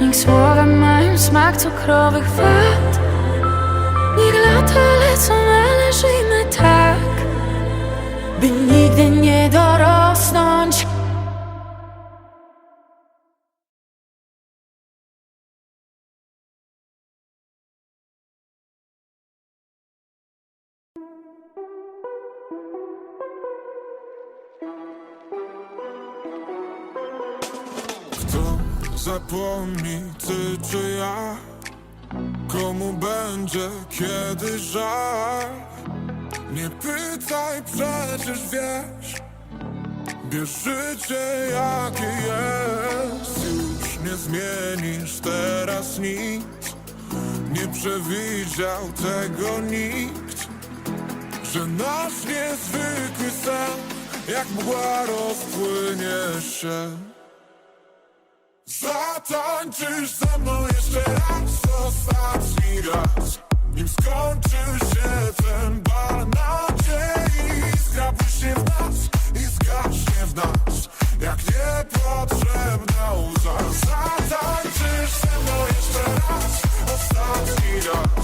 Niech słowa mają smak cukrowych wad. Niech lata lecą, zapomni, ty czy ja? Komu będzie kiedy żal? Nie pytaj, przecież wiesz. Bierz życie jakie jest. Już nie zmienisz teraz nic. Nie przewidział tego nikt. Że nasz niezwykły sen Jak mgła rozpłynie się Zatańczysz ze mną jeszcze raz, ostatni raz. Nim skończy się ten bal nadziei Iskra błyśnie w nas i zgaśnie w nas. Jak niepotrzebna łza. Zatańczysz ze mną jeszcze raz, ostatni raz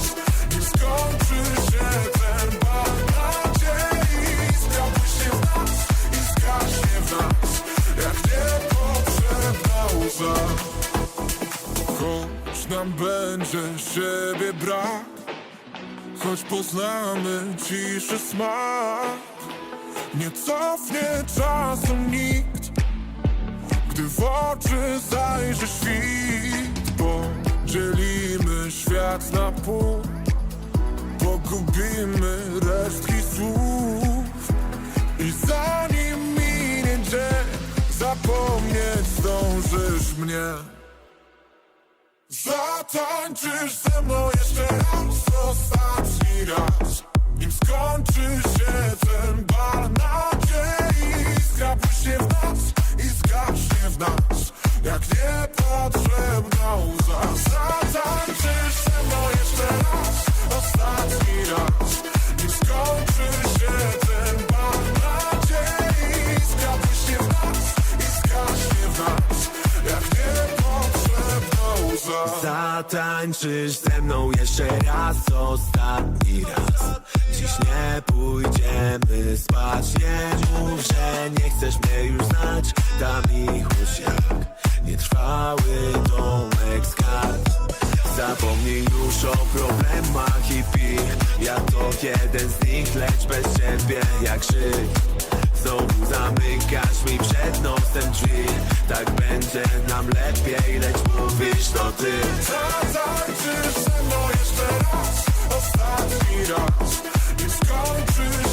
Choć nam będzie siebie brak Choć poznamy ciszy smak Nie cofnie czasem nikt Gdy w oczy zajrzy świt. Podzielimy świat na pół Pogubimy mnie. Zatańczysz ze mną jeszcze raz, ostatni raz. Nim skończy się ten bal nadziei Iskra błyśnie w nas i zgaśnie w nas. Jak niepotrzebna łza Zatańczysz ze mną jeszcze raz, ostatni raz. Dziś nie pójdziemy spać Nie mów, że nie chcesz mnie już znać. Dam ich jak nietrwały domek z kart Zapomnij już o problemach i pij Ja to jeden z nich, lecz bez ciebie jak krzyk Zamykasz mi przed nosem drzwi. Tak będzie nam lepiej, lecz mówisz to ty. Zatańczysz ze mną jeszcze raz Ostatni raz I skończysz